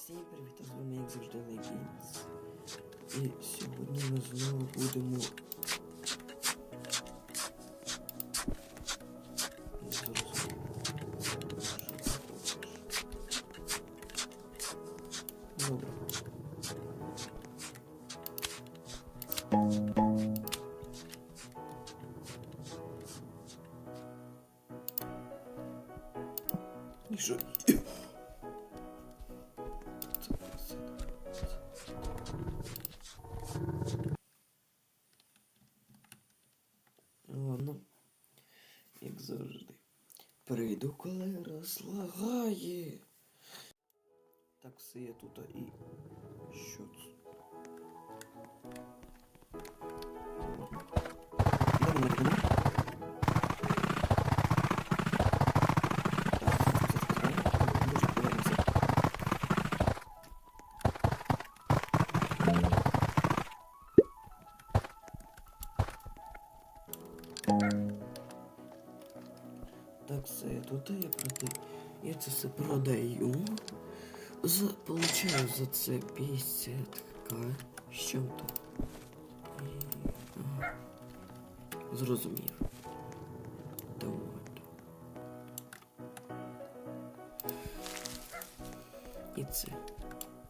Всім привіт, а з вами як завжди Лейгеймс. І сьогодні ми знову будемо. Не зрозумів. Що ти хочеш? Добре. І що? Ладно, як завжди. Прийду, коли розлагає. Так все є тут і. Що це? Так, все, тут я продаю. Я це все продаю. За, получаю за це 50к. З чим-то. І... Ага. Зрозумів. Давайте. І це.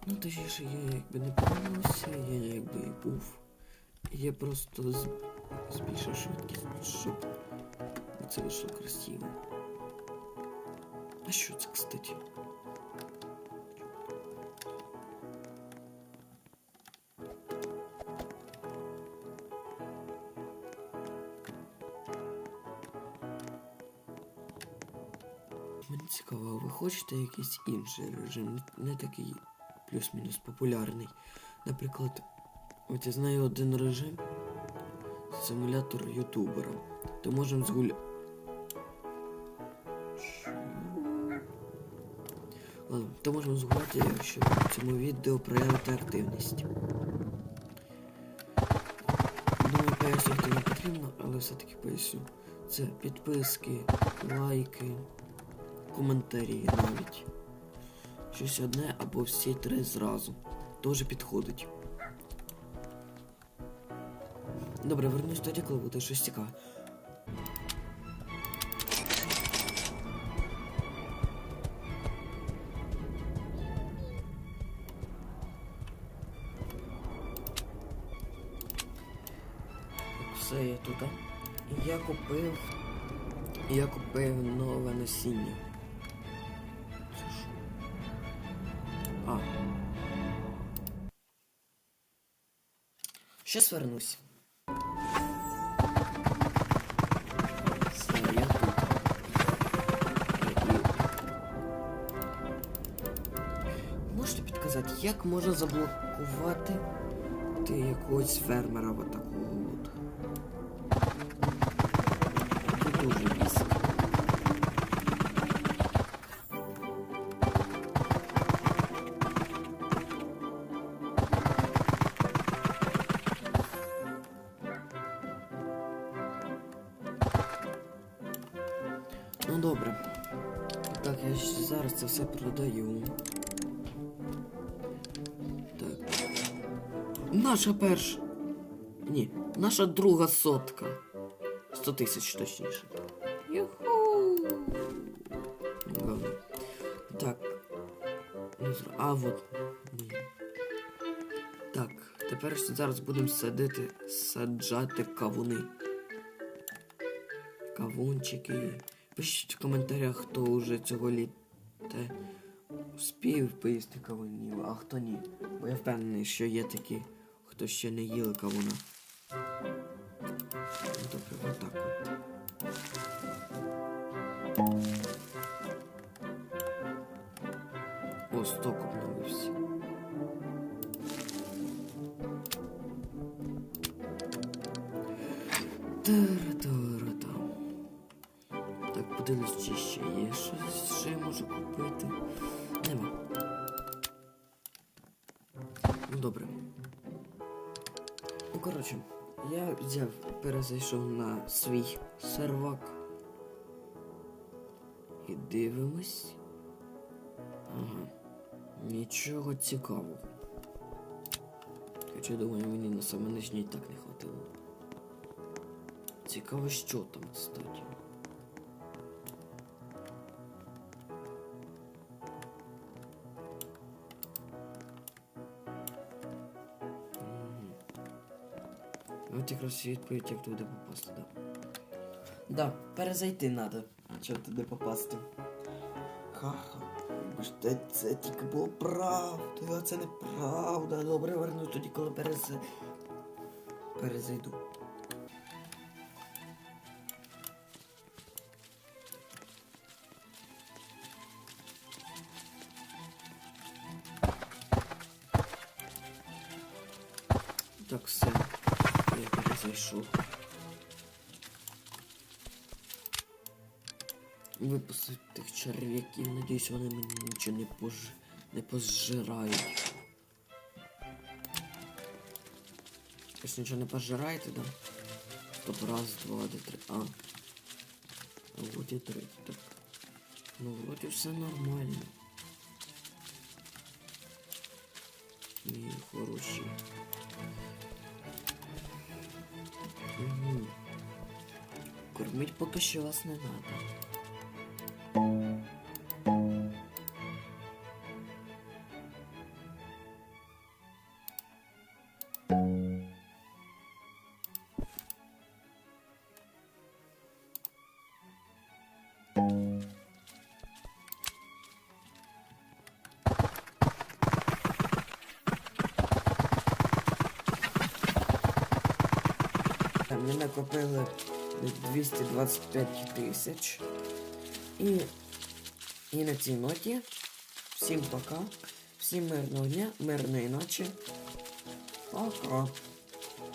Ну, точніше, я якби не помилився, я якби і був. Я просто з... збільшив швидкість, щоб це вийшло красиво. А що це, кстати? Мені цікаво, ви хочете якийсь інший режим, не такий плюс-мінус популярний. Наприклад, от я знаю один режим симулятор ютубера. То можемо згуля... Що? Ладно, то можемо згуляти, якщо в цьому відео проявити активність. Думаю, пояснювати не потрібно, але все-таки поясню. Це підписки, лайки, коментарі навіть. Щось одне або всі три зразу. Тоже підходить. Добре, вернусь тоді, коли буде щось цікаве. Все я тут. Я купив. Я купив нове насіння. Що? А. Щас вернусь. Як можна заблокувати ти якогось фермера от такого. Ну добре. Так, я зараз це все продаю. Наша перша. Ні, наша друга сотка. 100 тисяч точніше. Юху. Ладно. Так. А, вот. Блін. Так, тепер зараз будемо садити, саджати кавуни. Кавунчики. Пишіть в коментарях, хто вже цього літа спів поїсти кавунів, а хто ні. Бо я впевнений, що є такі, хто ще не їли кавуна. Ну, Добре, отак. О, сток обновився. Тара-тара-там. Так, подивлюсь, чи ще є щось, що я можу купити. Нема. Ну добре. Коротше, я взяв, перезайшов на свій сервак. І дивимось. Ага. Нічого цікавого. Хоча думаю, мені на саме нижній так не хватило. Цікаво, що там, кстати. От якраз відповідь, як туди попасти, да. Да, перезайти треба, щоб туди попасти. Ха-ха. Вибачте, це тільки було правдою, а це неправда. Добре, вернусь тоді, коли перез... перезайду. Так, все. Я перезайшов. Випустив тих черв'яків, надіюсь, вони мені нічого не пож... не позжирають. Ви нічого не пожираєте, да? Стоп, раз, два, де три. А. А от і три. Так. Ну, вроді все нормально. Мій хороший. Кормить поки що вас не надо. Ми накопили 225 тисяч. І, і на цій ноті всім пока. Всім мирного дня, мирної ночі. Пока.